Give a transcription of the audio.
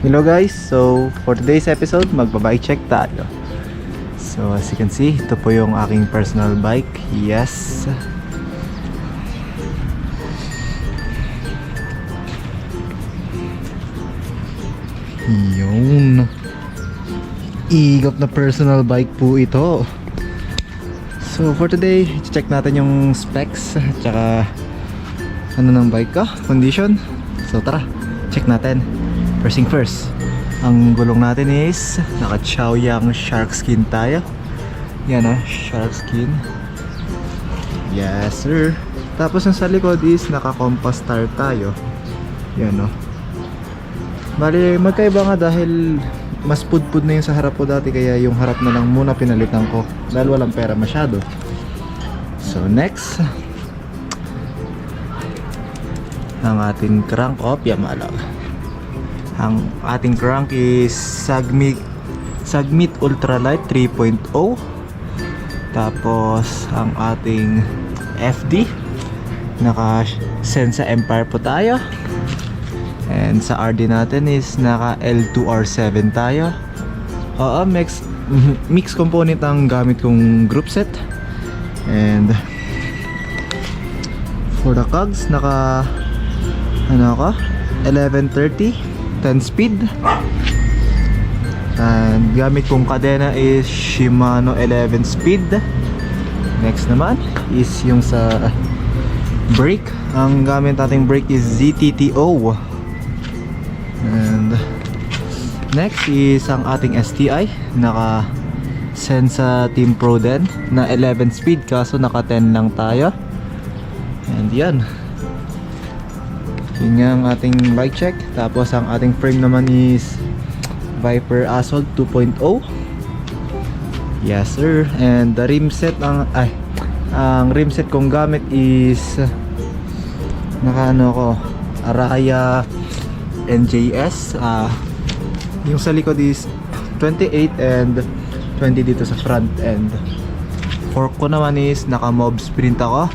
Hello guys, so for today's episode, magba-bike check tayo. So as you can see, ito po yung aking personal bike. Yes. Yun. Igap na personal bike po ito. So for today, check natin yung specs tsaka ano ng bike ko, condition. So tara, check natin. First thing first, ang gulong natin is naka Chaoyang shark skin tayo. Yan ah, shark skin. Yes sir. Tapos yung sa likod is naka compass tire tayo. Yan oh. Bali, magkaiba nga dahil mas pudpud na yung sa harap ko dati kaya yung harap na lang muna pinalitan ko dahil walang pera masyado. So next, ang ating crank op, yan malag. Ang ating crank is Sagmit Sagmit Ultralight 3.0. Tapos ang ating FD naka Sensa Empire po tayo. And sa RD natin is naka L2R7 tayo. Oo, mix, mix component ang gamit kong group set. And for the cogs, naka ano ako? 1130 10 speed. And gamit kong kadena is Shimano 11 speed. Next naman is yung sa brake. Ang gamit nating brake is ZTTO. And next is ang ating STI naka Sensa Team Pro din na 11 speed kaso naka 10 lang tayo. And yan. Yun nga ang ating bike check. Tapos ang ating frame naman is Viper Assault 2.0. Yes sir. And the rim set ang ay ang rim set kong gamit is naka ano ko Araya NJS ah yung sa likod is 28 and 20 dito sa front end fork ko naman is naka mob sprint ako